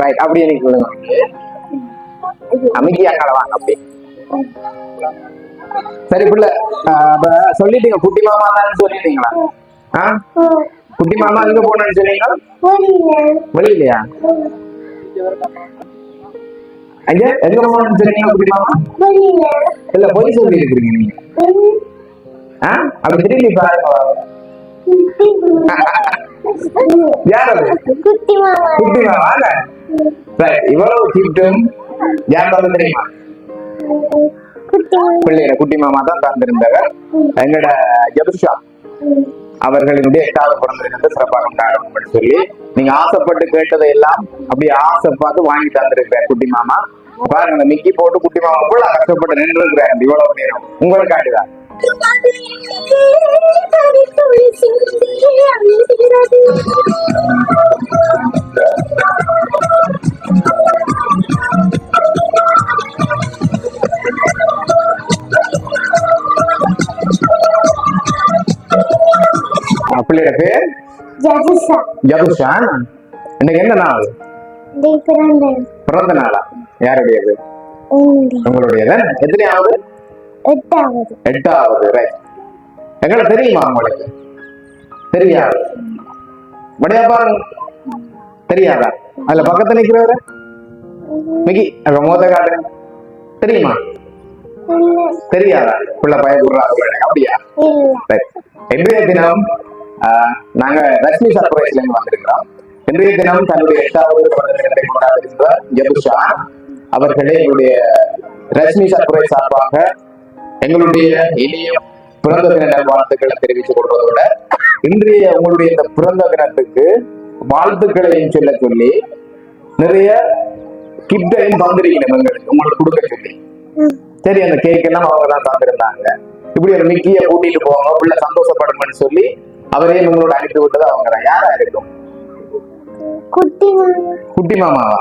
Right அப்படியே நீங்க சொல்லுங்க. அமைதியா கலவாங்க அப்படி. சரி பிள்ளை சொல்லிட்டீங்க குட்டி மாமா தான் சொல்லிட்டீங்களா? ஆ? குட்டி மாமா எங்க போனேன்னு சொன்னீங்க வெளியிலையா? ஐயா எங்க போனேன்னு சொன்னீங்க குட்டி மாமா? இல்ல போய் சொல்லி இருக்கிறீங்க நீங்க. ஆ? அப்படி திரும்பி பாருங்க. யார் குட்டி மாமா இவ்வளவு யார் தெரியுமா? குட்டி மாமா தான் தந்திருந்தவர். எங்கட ஜபுஷா அவர்களினுடைய எட்டாவது பிறந்த தினத்தை சிறப்பாக கொண்டாடணும்னு சொல்லி நீங்க ஆசைப்பட்டு கேட்டதை எல்லாம் அப்படியே ஆசை பார்த்து வாங்கி தந்திருக்கிறார் குட்டி மாமா பாருங்க மிக்கி போட்டு குட்டி மாமா கூட கஷ்டப்பட்டு நின்று இருக்கிறார் இவ்வளவு நேரம். உங்களுக்காண்டிதான். பிள்ளையோட பேர்? இன்னைக்கு என்ன நாள்? பிறந்த நாளா. யாருடையது? உண்டு உங்களுடையது? எத்தனையாவது? எட்டாவது. எட்டாவது ரைட் எங்களை தெரியுமா உங்களுக்கு? தெரியாது. வடையா பாருங்க தெரியாதா? அதுல பக்கத்துல நிக்கிறவரு? மிகி அங்க மோத காட்டு தெரியுமா? தெரியாதா? புள்ள பயப்படுறாங்க அப்படியா. இன்றைய தினம் நாங்க ரஷ்மி சர்ப்ரைஸ்ல இருந்து வந்திருக்கிறோம். இன்றைய தினம் தன்னுடைய எட்டாவது பிறந்த தினத்தை கொண்டாடுகின்ற ஜபுஷா. அவர்களே எங்களுடைய ரஷ்மி சர்ப்ரைஸ் சார்பாக எங்களுடைய இனிய பிறந்த தின நல்வாழ்த்துக்களை தெரிவித்துக் கொள்வதோட இன்றைய உங்களுடைய இந்த பிறந்த தினத்துக்கு வாழ்த்துக்களையும் சொல்ல சொல்லி நிறைய கிஃப்டையும் தந்திருக்கணும் எங்களுக்கு உங்களுக்கு கொடுக்க சொல்லி. சரி அந்த கேக் எல்லாம் அவங்க தான் தந்திருந்தாங்க. இப்படி ஒரு மிக்கிய கூட்டிட்டு போங்க பிள்ளை சந்தோஷப்படுங்கன்னு சொல்லி அவரே உங்களோட அனுப்பி விட்டது அவங்க தான். யாரா இருக்கும் குட்டி மாமாவா?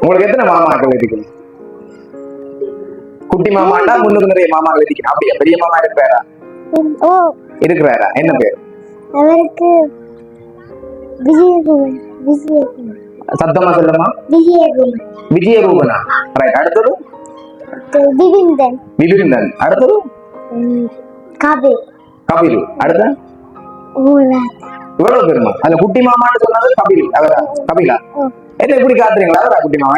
உங்களுக்கு எத்தனை மாமாக்கள் இருக்கு? குட்டி மாமாண்டா முன்னுக்கு நிறைய மாமாக்கள் இருக்கு அப்படியா? பெரிய மாமா இருக்கிறாரா? இருக்கிறாரா? என்ன பேர்? அவருக்கு விஜயகுமார் விஜயகுமார். சத்தமா சொல்லுமா? விஜயகுமார். விஜயரூபனா ரைட் அடுத்தது? திவிந்தன் விபிருந்தன் அடுத்தது? கபில். கபில். அடுத்த? இவ்வளவு பெருமா? அதுல குட்டி மாமான்னு சொன்னது கபில். அவரா? கபிலா? என்ன இப்படி காட்டுறீங்களா? அவரா குட்டி மாமா?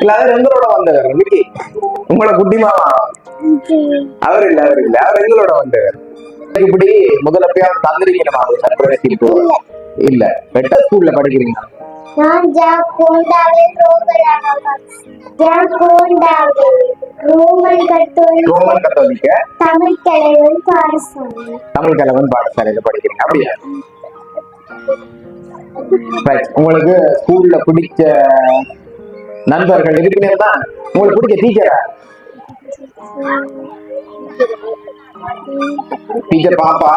இல்ல அவர் எங்களோட வந்தவர். விக்கி உங்களோட குட்டி மாமா. அவர் இல்ல அவர் இல்ல. அவர் எங்களோட வந்தவர். இப்படி முதல்ல போய் அது சர்ப்ரைஸ் இல்ல. பெட்ட ஸ்கூல்ல படிக்கிறீங்க நான் ஜாக்கோண்டாவில் ரோமரானவர் ஜாக்கோண்டாவில் ரோமன் கத்தோலிக்க ரோமன் கத்தோலிக்க? தமிழ் தலைவன் பாடசாலை. தமிழ் கலவன் பாடசாலையில படிக்கிறீங்க. அப்படியா. உங்களுக்கு ஸ்கூல்ல பிடிச்ச நண்பர்கள் இருக்குன்னே தான் உங்களுக்கு பிடிச்ச டீச்சரா டீச்சர் பாப்பா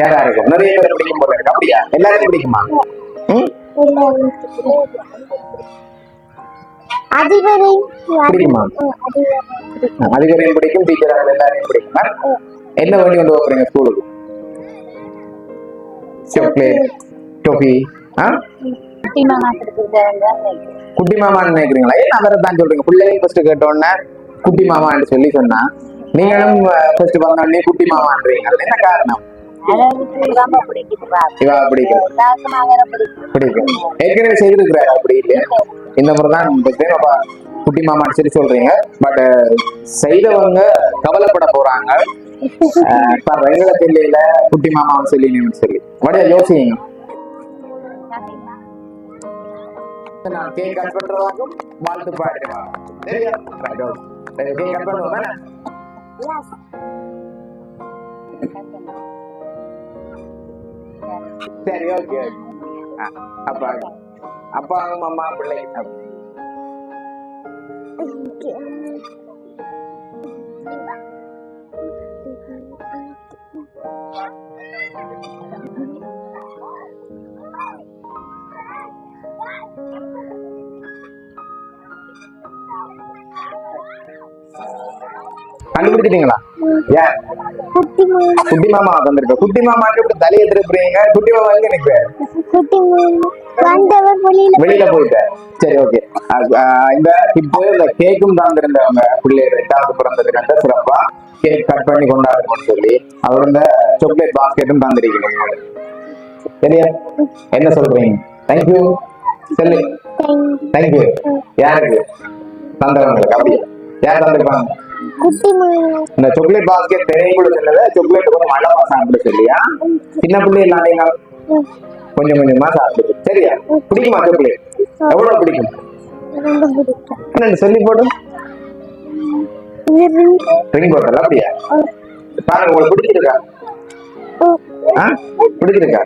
யாரா இருக்கும்? நிறைய பேர் பிடிக்கும் போல இருக்கு. அப்படியா? எல்லாரையும் பிடிக்குமா? பிடிக்குமா? அதிகாரியும் பிடிக்கும் டீச்சரா எல்லாரையும் பிடிக்குமா. என்ன வேண்டி கொண்டு போறீங்க ஸ்கூலுக்கு சாக்லேட் டோஃபி ஆ குட்டி மாமான்னு நினைக்கிறீங்களா? ஏன் அவரை தான் சொல்றீங்க? பிள்ளையும் ஃபர்ஸ்ட் கேட்டோன்னே குட்டி மாமான்னு சொல்லி சொன்னா நீங்களும் ஃபர்ஸ்ட் வந்தோடனே குட்டி மாமான்றீங்க. என்ன காரணம்? இவா பிடிக்கும் பிடிக்கும் ஏற்கனவே செய்திருக்கிறாரு அப்படி இல்லையா? இந்த முறை தான் அப்ப குட்டி மாமான்னு சொல்லி சொல்றீங்க. பட் செய்தவங்க கவலைப்பட போறாங்க. எங்களை தெரியல குட்டி மாமாவும் சொல்லி சொல்லி. வடைய யோசிங்க. நான் கேக் கட் பண்றதாக்கும் வாழ்த்து பாடுறேன். சரியா? ரைட் ஓகே கேக் கட் பண்ணுவோம் தானே சரி ஓகே அப்பா அப்பாவும் அம்மா கண்டுபிடி பிடிச்சிட்டீங்களா ஏன்? குட்டி மாமா. தந்திருக்க குட்டி மாமாக்கு இப்படி தலையை திருப்புறீங்க குட்டி மாமா எங்க வந்தவர் வெளியில போயிட்டேன். சரி ஓகே. இந்த இப்போ இந்த கேக்கும் தந்திருந்தவங்க பிள்ளைகள் ரெண்டாவது பிறந்தது கண்ட சிறப்பா கேக் கட் பண்ணி கொண்டாடணும்னு சொல்லி அவர் இந்த சாக்லேட் பாஸ்கெட்டும் தந்திருக்கீங்க. சரியா? என்ன சொல்றீங்க? தேங்க்யூ சொல்லு. தேங்க்யூ யாருக்கு? தந்தவங்களுக்கு. அப்படியா? யார் தந்திருப்பாங்க? இந்த சாக்லேட் பாஸ்கெட் தெரியும் கூட சொன்னதை சாக்லேட் கொஞ்சம் அளவா சாப்பிட சொல்லியா சின்ன பிள்ளை இல்லாதீங்க கொஞ்சம் கொஞ்சமா சாப்பிடு சரியா? பிடிக்குமா சாக்லேட் எவ்வளவு பிடிக்கும்? ரொம்ப பிடிக்கும் என்னன்னு சொல்லி போடு. ரிங் போட்டல அப்படியா? பாருங்க உங்களுக்கு பிடிச்சிருக்கா? ஆ? பிடிச்சிருக்கா?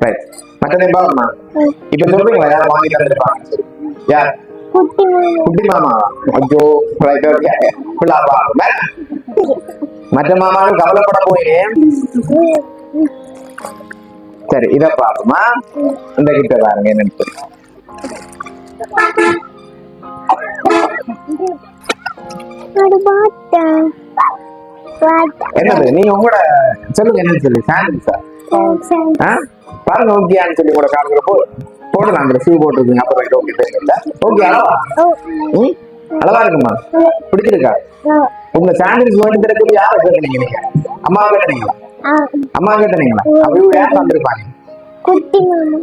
ரைட் மற்ற பாருமா இப்ப சொல்றீங்களா யார் வாங்கி தந்துருப்பாங்க யார்? குட்டி மாமா பிள்ளை பாருங்க மற்ற மாமாவும் கவலைப்பட போயினேன் சரி இத பாருமா இந்த கிட்ட பாருங்க என்னன்னு என்னது நீங்க உங்களோட சொல்லுங்க என்னன்னு சொல்லி சாண்டில்ஸா ஆ பாருங்க ஓகேன்னு சொல்லி கூட காமிக்கிற போ போடலாம் அந்த ஷூ போட்டுருக்கீங்க. அப்போ ரைட் ஓகே தெரியல ஓகே அளவா? ம்? அளவா இருக்குமா? பிடிச்சிருக்கா? உங்க சாண்டில்ஸ் வேண்டி திறக்க யாரை கேட்டீங்க நீங்க. அம்மா கேட்டீங்களா? அம்மா கேட்டீங்களா? அப்படி யார் தந்திருப்பாங்க குட்டி மாமா.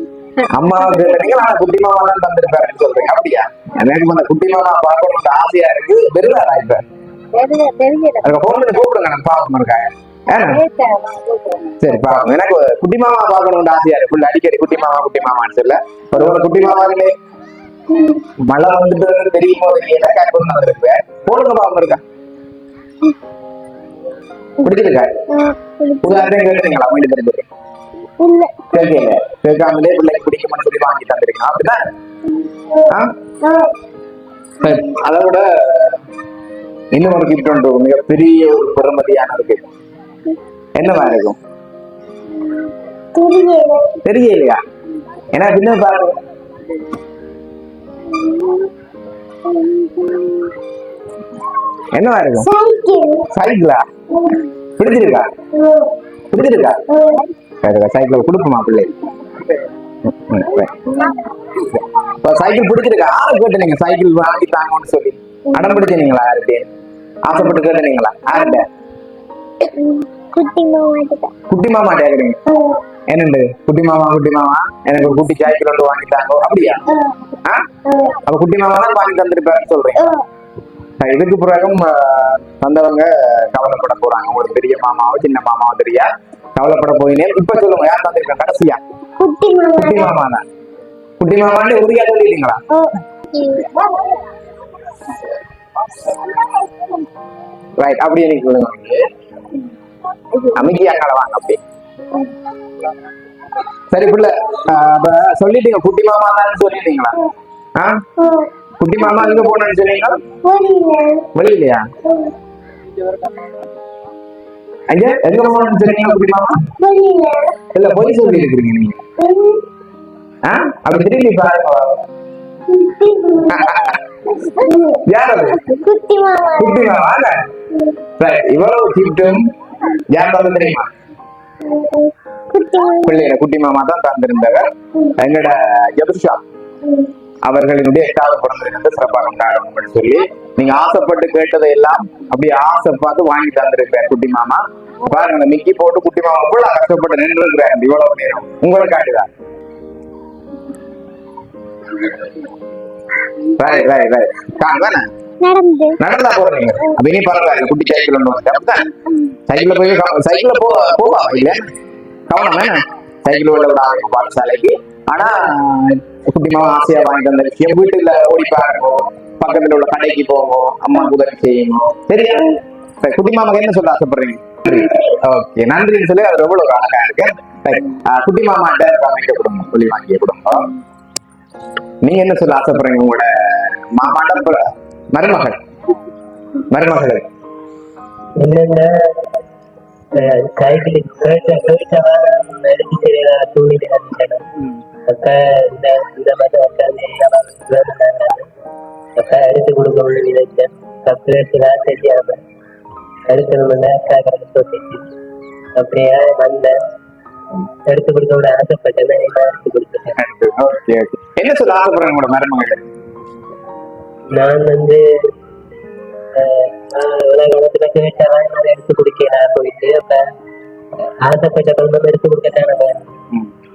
அம்மா கேட்டீங்களா குட்டி மாமா தான் தந்திருப்பாருன்னு சொல்றீங்க. அப்படியா? எனக்கு அந்த குட்டி மாமா பார்க்கணும்னு ஆசையா இருக்கு. வெறுதாரா இப்ப? போன் பண்ணி கூப்பிடுங்க எனக்கு பார்க்கணும் இருக்காங்க சரி பாருங்க எனக்கு குட்டி மாமா பார்க்கணும்னு ஆசையா இருக்கு. அடிக்கடி குட்டி மாமா குட்டி மாமான்னு சொல்ல ஒரு ஒரு குட்டி மாமாங்களே மழை வந்துட்டு தெரியும் போது நீ என்ன கேட்க வந்திருக்கு? போடுங்க பாவம் இருக்கா? பிடிச்சிருக்கா? உதாரணம் கேட்டுறீங்களா வீட்டு தெரிஞ்சு இல்ல. கேட்கல. கேட்காமலே பிள்ளைக்கு பிடிக்கும்னு சொல்லி வாங்கி தந்திருக்கீங்க. அப்படிதான் ஆ? சரி, அதை விட இன்னும் ஒரு கிஃப்ட் உண்டு. மிகப்பெரிய ஒரு பெருமதியான ஒரு. என்னவா இருக்கும்? தெரியலையா? ஏன்னா பின்ன பாருங்க. என்னவா இருக்கும்? சைக்கிள்? சைக்கிளா பிடிச்சிருக்கா? பிடிச்சிருக்கா சைக்கிள் கொடுப்போமா பிள்ளை? இப்ப சைக்கிள் பிடிச்சிருக்கா? யாரை கேட்டு நீங்க சைக்கிள் வாங்கி தாங்கன்னு சொல்லி. அடம் பிடிச்சினீங்களா யார்கிட்ட ஆசைப்பட்டு கேட்டுனீங்களா யார்கிட்ட? குட்டி மாமா கேக்குறீங்க என்னண்டு குட்டி மாமா குட்டி மாமா எனக்கு ஒரு குட்டி சைக்கிள் ஒன்று வாங்கி தாங்க அப்படியா? அப்ப குட்டி மாமா தான் வாங்கி தந்திருப்பாருன்னு சொல்றீங்க இதுக்கு பிறகும் வந்தவங்க கவலைப்பட போறாங்க உங்களுக்கு பெரிய மாமாவோ சின்ன மாமாவோ தெரியா கவலைப்பட போயினே இப்ப சொல்லுங்க யார் தந்திருக்கா கடைசியா குட்டி மாமா குட்டி மாமா தான் குட்டி மாமான்னு உறுதியா சொல்லிட்டீங்களா ரைட் அப்படியே நீங்க சொல்லுங்க அமைதியா அங்கால அப்படி. சரி புள்ள சொல்லிட்டீங்க குட்டி மாமா தான் சொல்லிட்டீங்களா? ஆ? குட்டி மாமா எங்க போனேன்னு சொன்னீங்க? வெளியிலையா? ஐயா எங்க போனேன்னு சொன்னீங்க குட்டி மாமா? இல்ல பொய் சொல்லி இருக்கிறீங்க நீங்க. ஆ? அப்படி திரும்பி பாருங்க. யார் குட்டி மாமா குட்டி மாமா இவ்வளவு யார் தெரியுமா? மாமா தான் தந்திருந்தவர் எங்கட ஜதுஷா அவர்களினுடைய எட்டாவது பிறந்ததிலிருந்து சிறப்பாக கொண்டாடணும்னு சொல்லி நீங்க ஆசைப்பட்டு கேட்டதை எல்லாம் அப்படியே ஆசைப்பாத்து வாங்கி தந்திருக்கிறார் குட்டி மாமா பாருங்க மிக்கி போட்டு குட்டி மாமா கூட கஷ்டப்பட்டு நின்று இருக்கிறார் இவ்வளவு நேரம். உங்களுக்கு காட்டுதான் ரைட் ரைட் ரைட் தானே நடந்து. நடந்தா போறீங்க அப்ப இனி பரவாயில்ல குட்டி சைக்கிள் ஒன்று வந்து சைக்கிள்ல போய் சைக்கிள்ல போ போவா இல்ல கவனம் வேணும் சைக்கிள் உள்ள விட ஆரம்பிக்கும் பாடசாலைக்கு ஆனா குட்டி மாமா ஆசையா வாங்கி தந்த விஷயம் வீட்டுல ஓடி பாருங்க. பக்கத்துல உள்ள கடைக்கு போவோம் அம்மா உதவி செய்யணும். சரியா சரி, குட்டி மாமாக்கு என்ன சொல்ல ஆசைப்படுறீங்க? ஓகே நன்றின்னு சொல்லி அது எவ்வளவு அழகா இருக்கு. குட்டி மாமாட்ட அமைக்க குடும்பம் சொல்லி வாங்கிய குடும்பம் நீங்க என்ன சொல்ல ஆசைப்படுறீங்க உங்களோட மாமாட்ட ப- மருமகள்? மருமகள். சைக்கிள் கேட்ட கேட்டவா எடுத்து சரியா தூங்கிட்டு வந்துட்டேன் அக்கா இந்த இந்த மாதிரி அக்கா எடுத்து கொடுக்க உள்ள நினைச்சேன் சப்ரேஷனா தெரியாம எடுக்கணும்னு சொல்லிச்சு அப்படியே வந்தேன். எடுத்து கொடுக்க விட ஆசைப்பட்டேன். எடுத்து ஓகே ஓகே என்ன சொல்ல ஆசைப்படுறேன் உங்களோட மருமகள் நான் வந்து நான் காலத்துல கேட்டவன் நான் எடுத்து குடிக்கலாம் போயிட்டு அப்ப ஆசைப்பட்ட குழந்தை எடுத்து.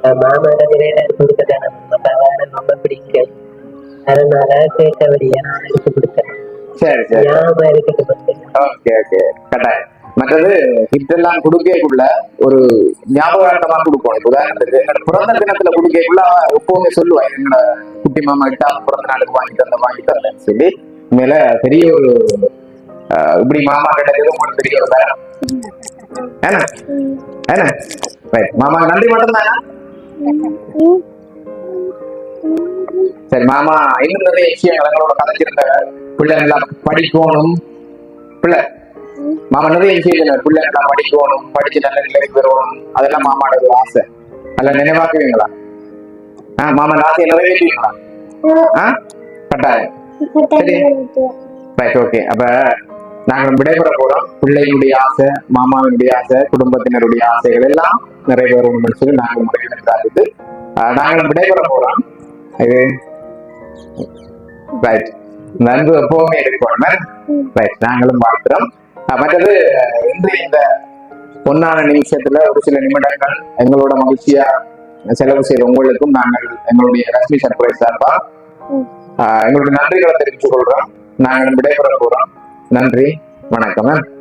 அஹ், மாமாட நிறைய எடுத்து கொடுக்கத்தான? வேணும் அப்ப எனக்கு ரொம்ப பிடிக்கும் அதனால கேட்டபடியே நான் எடுத்து கொடுத்தேன். சரி சரி. ஞாபகம் இருக்கட்டும் வந்து ஓகே ஓகே கட்டாயம். மற்றது gift கொடுக்கக்குள்ள ஒரு ஞாபகார்த்தமா கொடுக்கணும். உதாரணத்துக்கு என்னோட பிறந்த தினத்துல கொடுக்கக்குள்ள எப்பவுமே சொல்லுவா என்னோட குட்டி மாமா கிட்ட பிறந்த நாளுக்கு வாங்கி தந்த வாங்கி தந்தேன்னு சொல்லி மேல பெரிய ஒரு இப்படி மாமா கிடைச்சது உங்களுக்கு பெரிய ஒரு தரம் ஏன்னா? ஏன்னா மாமா நன்றி மட்டும்தானா? சரி மாமா இன்னும் நிறைய விஷயங்கள் எங்களோட கதைச்சிருந்த பிள்ளைங்க எல்லாம் படிக்கணும். பிள்ளை மாமா நிறைய விஷயங்கள் சொன்னார் பிள்ளைங்க எல்லாம் படிக்கணும் படிச்சு நல்ல நிலைக்கு வரணும் அதெல்லாம் மாமாட ஒரு ஆசை. அல்ல நினைவாக்குவீங்களா? ஆ மாமா அந்த ஆசையை நிறைவேற்றுவீங்களா ஆ? கட்டாயம். ரைட் ஓகே அப்ப நாங்கள் விடைபெற போறோம். பிள்ளையினுடைய ஆசை மாமாவினுடைய ஆசை குடும்பத்தினருடைய ஆசைகள் எல்லாம் நிறைவேறும் சொல்லி நாங்கள் முறையில் நாங்கள் விடைபெற போறோம். இது. ரைட் நன்கு எப்பவுமே இருக்கணும் ரைட் நாங்களும் வாழ்த்துறோம். மற்றது அஹ், இன்று இந்த பொன்னான நிமிஷத்துல ஒரு சில நிமிடங்கள் எங்களோட மகிழ்ச்சியா செலவு செய்த உங்களுக்கும் நாங்கள் எங்களுடைய ரஷ்மி சர்ப்ரைஸ் சார்பா எங்களுடைய நன்றிகளை தெரிவித்துக் கொள்றோம். நாங்கள் விடைபெற போறோம். நன்றி. வணக்கம்.